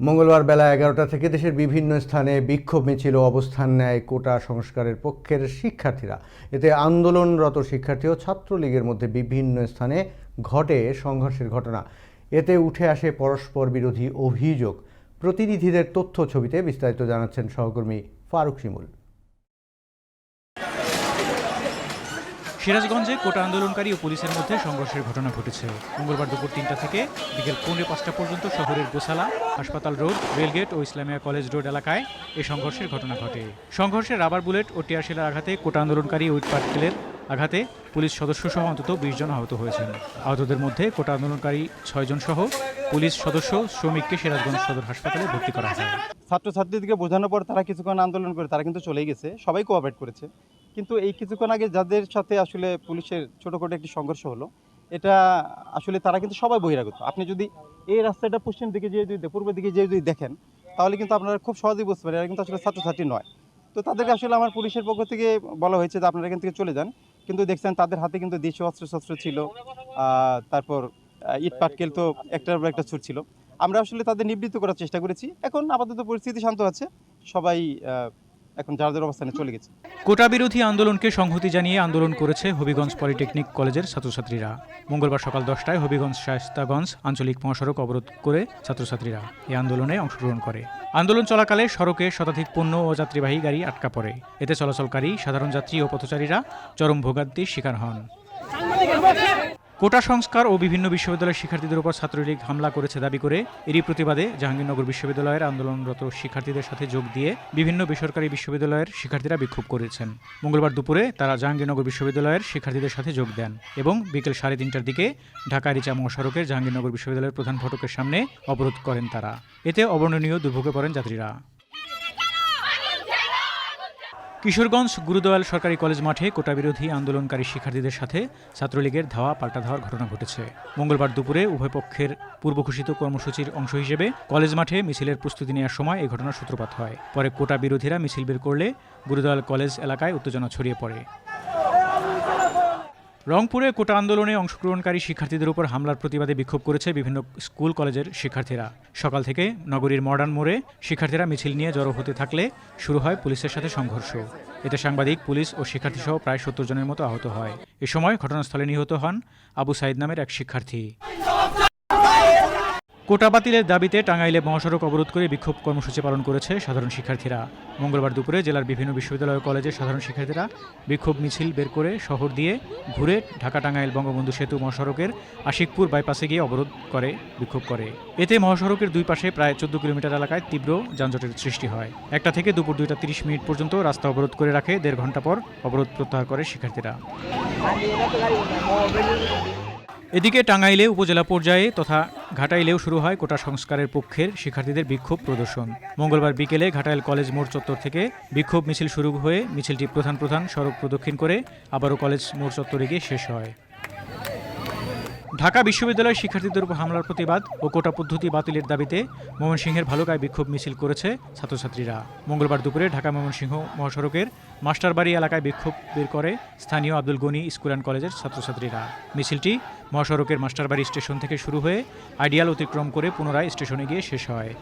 মঙ্গলবার বেলা এগারোটা থেকে দেশের বিভিন্ন স্থানে বিক্ষোভ মিছিল অবস্থান নেয় কোটা সংস্কারের পক্ষের শিক্ষার্থীরা। এতে আন্দোলনরত শিক্ষার্থী ও ছাত্রলীগের মধ্যে বিভিন্ন স্থানে ঘটে সংঘর্ষের ঘটনা। এতে উঠে আসে পরস্পর বিরোধী অভিযোগ। প্রতিনিধিদের তথ্য ছবিতে বিস্তারিত জানাচ্ছেন সহকর্মী ফারুক শিমুল। সিরাজগঞ্জে কোটা আন্দোলনকারী ও পুলিশের মধ্যে সংঘর্ষের ঘটনা ঘটেছে। মঙ্গলবার দুপুর তিনটা থেকে বিকেল পৌনে পাঁচটা পর্যন্ত শহরের গোসালা হাসপাতাল রোড, রেলগেট ও ইসলামিয়া কলেজ রোড এলাকায় এই সংঘর্ষের ঘটনা ঘটে। সংঘর্ষে রাবার বুলেট ও টিয়ারশেলের আঘাতে কোটা আন্দোলনকারী ও ইটপাটকেলের আঘাতে পুলিশ সদস্য সহ অন্তত বিশ জন আহত হয়েছেন। আহতদের মধ্যে কোটা আন্দোলনকারী ছয়জন সহ পুলিশ সদস্য, শ্রমিককে সিরাজগঞ্জ সদর হাসপাতালে ভর্তি করা হয়। ছাত্রছাত্রীদেরকে বোঝানোর পর তারা কিছুক্ষণ আন্দোলন করে, তারা কিন্তু চলেই গেছে। সবাই কোঅপারেট করেছে। কিন্তু এই কিছুক্ষণ আগে যাদের সাথে আসলে পুলিশের ছোটোখাটো একটি সংঘর্ষ হলো, এটা আসলে তারা কিন্তু সবাই বহিরাগত। আপনি যদি এই রাস্তাটা পশ্চিম দিকে যেয়ে যদি পূর্ব দিকে যেয়ে যদি দেখেন, তাহলে কিন্তু আপনারা খুব সহজেই বুঝতে পারেন এরা কিন্তু আসলে ছাত্রছাত্রী নয়। তো তাদেরকে আসলে আমার পুলিশের পক্ষ থেকে বলা হয়েছে যে আপনারা এখান থেকে চলে যান। কিন্তু দেখছেন তাদের হাতে কিন্তু দেশীয় অস্ত্র শস্ত্র ছিল তারপর ইট পাটকেল তো একটার পর একটা ছুট ছিল। আমরা আসলে তাদের নিবৃত্ত করার চেষ্টা করেছি। এখন আপাতত পরিস্থিতি শান্ত আছে। সবাই এখন যার যার অবস্থানে চলে গেছে। কোটা বিরোধী আন্দোলনকে সংহতি জানিয়ে আন্দোলন করেছে হবিগঞ্জ পলিটেকনিক কলেজের ছাত্রছাত্রীরা। মঙ্গলবার সকাল দশটায় হবিগঞ্জ শায়স্তাগঞ্জ আঞ্চলিক মহাসড়ক অবরোধ করে ছাত্রছাত্রীরা এই আন্দোলনে অংশগ্রহণ করে। আন্দোলন চলাকালে সড়কে শতাধিক পণ্য ও যাত্রীবাহী গাড়ি আটকা পড়ে। এতে চলাচলকারী সাধারণ যাত্রী ও পথচারীরা চরম ভোগান্তির শিকার হন। কোটা সংস্কার ও বিভিন্ন বিশ্ববিদ্যালয়ের শিক্ষার্থীদের উপর ছাত্রলীগ হামলা করেছে দাবি করে এরই প্রতিবাদে জাহাঙ্গীরনগর বিশ্ববিদ্যালয়ের আন্দোলনরত শিক্ষার্থীদের সাথে যোগ দিয়ে বিভিন্ন বেসরকারি বিশ্ববিদ্যালয়ের শিক্ষার্থীরা বিক্ষোভ করেছেন। মঙ্গলবার দুপুরে তারা জাহাঙ্গীরনগর বিশ্ববিদ্যালয়ের শিক্ষার্থীদের সাথে যোগ দেন এবং বিকেল সাড়ে তিনটার দিকে ঢাকা রিচা মহাসড়কের জাহাঙ্গীরনগর বিশ্ববিদ্যালয়ের প্রধান ফটকের সামনে অবরোধ করেন তারা। এতে অবর্ণনীয় দুর্ভোগে পড়েন যাত্রীরা। কিশোরগঞ্জ গুরুদয়াল সরকারি কলেজ মাঠে কোটা বিরোধী আন্দোলনকারী শিক্ষার্থীদের সাথে ছাত্রলীগের ধাওয়া পাল্টা ধাওয়ার ঘটনা ঘটেছে। মঙ্গলবার দুপুরে উভয় পক্ষের পূর্বঘোষিত কর্মসূচির অংশ হিসেবে কলেজ মাঠে মিছিলের প্রস্তুতি নেওয়ার সময় এই ঘটনার সূত্রপাত হয়। পরে কোটা বিরোধীরা মিছিল বের করলে গুরুদয়াল কলেজ এলাকায় উত্তেজনা ছড়িয়ে পড়ে। রংপুরে কোটা আন্দোলনে অংশগ্রহণকারী শিক্ষার্থীদের উপর হামলার প্রতিবাদে বিক্ষোভ করেছে বিভিন্ন স্কুল কলেজের শিক্ষার্থীরা। সকাল থেকে নগরীর মডার্ন মোড়ে শিক্ষার্থীরা মিছিল নিয়ে জড়ো হতে থাকলে শুরু হয় পুলিশের সাথে সংঘর্ষ। এতে সাংবাদিক, পুলিশ ও শিক্ষার্থীসহ প্রায় সত্তর জনের মতো আহত হয়। এ সময় ঘটনাস্থলে নিহত হন আবু সাইদ নামের এক শিক্ষার্থী। কোটা বাতিলের দাবিতে টাঙ্গাইলে মহাসড়ক অবরোধ করে বিক্ষোভ কর্মসূচি পালন করেছে সাধারণ শিক্ষার্থীরা। মঙ্গলবার দুপুরে জেলার বিভিন্ন বিশ্ববিদ্যালয় কলেজের সাধারণ শিক্ষার্থীরা বিক্ষোভ মিছিল বের করে শহর দিয়ে ঘুরে ঢাকা টাঙ্গাইল বঙ্গবন্ধু সেতু মহাসড়কের আশিকপুর বাইপাসে গিয়ে অবরোধ করে, বিক্ষোভ করে। এতে মহাসড়কের দুই পাশে প্রায় চোদ্দ কিলোমিটার এলাকায় তীব্র যানজটের সৃষ্টি হয়। একটা থেকে দুপুর দুইটা তিরিশ মিনিট পর্যন্ত রাস্তা অবরোধ করে রাখে দেড় ঘণ্টা পর অবরোধ প্রত্যাহার করে শিক্ষার্থীরা। এদিকে টাঙ্গাইলে উপজেলা পর্যায়ে তথা ঘাটাইলেও শুরু হয় কোটা সংস্কারের পক্ষের শিক্ষার্থীদের বিক্ষোভ প্রদর্শন। মঙ্গলবার বিকেলে ঘাটাইল কলেজ মোড় চত্বর থেকে বিক্ষোভ মিছিল শুরু হয়ে মিছিলটি প্রধান প্রধান সড়ক প্রদক্ষিণ করে আবারও কলেজ মোড় চত্বরে গিয়ে শেষ হয়। ঢাকা বিশ্ববিদ্যালয়ের শিক্ষার্থীদের উপর হামলার প্রতিবাদ ও কোটা পদ্ধতি বাতিলের দাবিতে ময়মনসিংহের ভালুকায় বিক্ষোভ মিছিল করেছে ছাত্রছাত্রীরা। মঙ্গলবার দুপুরে ঢাকা ময়মনসিংহ মহাসড়কের মাস্টারবাড়ি এলাকায় বিক্ষোভ বের করে স্থানীয় আব্দুল গনি স্কুল অ্যান্ড কলেজের ছাত্রছাত্রীরা। মিছিলটি মহাসড়কের মাস্টারবাড়ি স্টেশন থেকে শুরু হয়ে আইডিয়াল অতিক্রম করে পুনরায় স্টেশনে গিয়ে শেষ হয়।